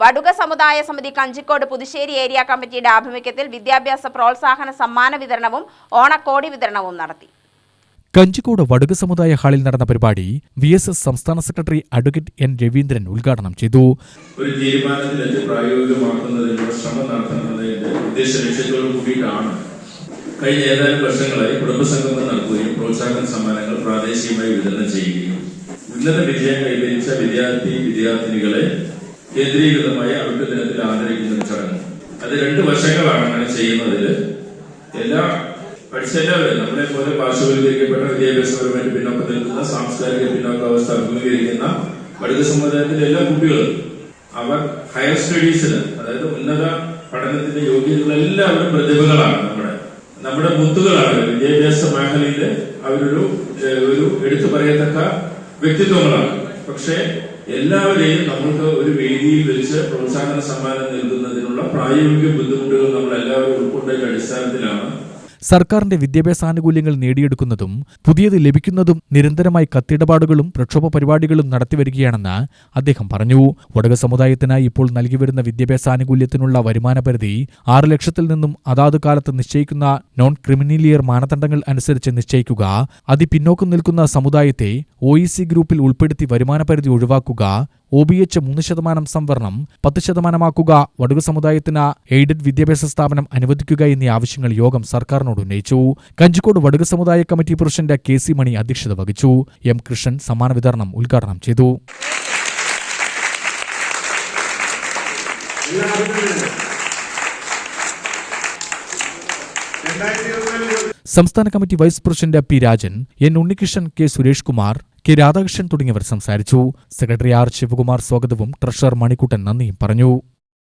വടുക സമുദായ സമിതി കഞ്ചിക്കോട് പുതുശ്ശേരി ഏരിയ കമ്മിറ്റിയുടെ ആഭിമുഖ്യത്തിൽ വിദ്യാഭ്യാസ പ്രോത്സാഹന സമ്മാന വിതരണവും ഓണക്കോടി വിതരണവും നടത്തി. കഞ്ചിക്കോട് വടുക സമുദായ ഹാളിൽ നടന്ന പരിപാടി വി എസ് എസ് സംസ്ഥാന സെക്രട്ടറി അഡ്വക്കേറ്റ് എൻ രവീന്ദ്രൻ ഉദ്ഘാടനം ചെയ്തു. ഒരു തീരുമാനത്തിലെത്തി പ്രായോഗികമാക്കുന്നതിനുള്ള ശ്രമം നടത്തണമെന്നതിന്റെ ഉദ്ദേശ ലക്ഷ്യത്തോട് കൂടിയിട്ടാണ് കഴിഞ്ഞ ഏതാനും വർഷങ്ങളായി കുടുംബസംഗമം നടത്തുകയും പ്രോത്സാഹന സമ്മാനങ്ങൾ പ്രാദേശികമായി വിതരണം ചെയ്യുകയും ഉന്നത വിജയം കൈവരിച്ച വിദ്യാർത്ഥി വിദ്യാർത്ഥിനികളെ കേന്ദ്രീകൃതമായ അവരുടെ ദിനത്തിൽ ആദരിക്കുന്ന ചടങ്ങ്. അത് രണ്ട് വശങ്ങളാണ് അങ്ങനെ ചെയ്യുന്നതിൽ എല്ലാ പഠിച്ച എല്ലാവരും നമ്മളെ പോലെ പാർശ്വവൽക്കരിക്കപ്പെട്ട വിദ്യാഭ്യാസപരമായിട്ട് പിന്നോക്കം നിൽക്കുന്ന സാംസ്കാരിക പിന്നോക്കാവസ്ഥ അഭിമുഖീകരിക്കുന്ന പഠിത സമുദായത്തിലെ എല്ലാ കുട്ടികളും അവർ ഹയർ സ്റ്റഡീസിന് അതായത് ഉന്നത പഠനത്തിന്റെ യോഗ്യതകൾ എല്ലാവരും പ്രതിഭകളാണ് നമ്മുടെ നമ്മുടെ മുത്തുകളാണ് വിദ്യാഭ്യാസ മേഖലയിൽ അവരൊരു ഒരു എടുത്തു പറയത്തക്ക വ്യക്തിത്വങ്ങളാണ്. പക്ഷേ എല്ലാവരെയും നമ്മൾക്ക് ഒരു വേദിയിൽ വെച്ച് പ്രോത്സാഹന സമ്മാനം നൽകുന്നതിനുള്ള പ്രായോഗിക ബുദ്ധിമുട്ടുകൾ നമ്മൾ എല്ലാവരും ഉൾക്കൊണ്ടതിന്റെ അടിസ്ഥാനത്തിലാണ് സർക്കാരിന്റെ വിദ്യാഭ്യാസ ആനുകൂല്യങ്ങൾ നേടിയെടുക്കുന്നതും പുതിയത് ലഭിക്കുന്നതും നിരന്തരമായി കത്തിടപാടുകളും പ്രക്ഷോഭ പരിപാടികളും നടത്തിവരികയാണെന്ന് അദ്ദേഹം പറഞ്ഞു. വടക സമുദായത്തിനായി ഇപ്പോൾ നൽകിവരുന്ന വിദ്യാഭ്യാസ ആനുകൂല്യത്തിനുള്ള വരുമാന പരിധി ആറ് ലക്ഷത്തിൽ നിന്നും അതാത് കാലത്ത് നിശ്ചയിക്കുന്ന നോൺ ക്രിമിനലിയർ മാനദണ്ഡങ്ങൾ അനുസരിച്ച് നിശ്ചയിക്കുക അതിപിന്നോക്കം നിൽക്കുന്ന സമുദായത്തെ ഒ ഗ്രൂപ്പിൽ ഉൾപ്പെടുത്തി വരുമാന പരിധി ഒഴിവാക്കുക ഒ ബി എച്ച് മൂന്ന് ശതമാനം സംവരണം പത്ത് ശതമാനമാക്കുക വടുക സമുദായത്തിന് എയ്ഡഡ് വിദ്യാഭ്യാസ സ്ഥാപനം അനുവദിക്കുക എന്നീ ആവശ്യങ്ങൾ യോഗം സർക്കാരിനോട് ഉന്നയിച്ചു. കഞ്ചിക്കോട് വടുക സമുദായ committee president K C Mani അധ്യക്ഷത വഹിച്ചു. എം കൃഷ്ണൻ സമ്മാന വിതരണം ഉദ്ഘാടനം ചെയ്തു. സംസ്ഥാന committee vice president P Rajan N Unnikrishnan K Suresh Kumar K Radhakrishnan തുടങ്ങിയവർ സംസാരിച്ചു. സെക്രട്ടറി ആർ ശിവകുമാർ സ്വാഗതവും ട്രഷറർ മണിക്കുട്ടൻ നന്ദിയും പറഞ്ഞു.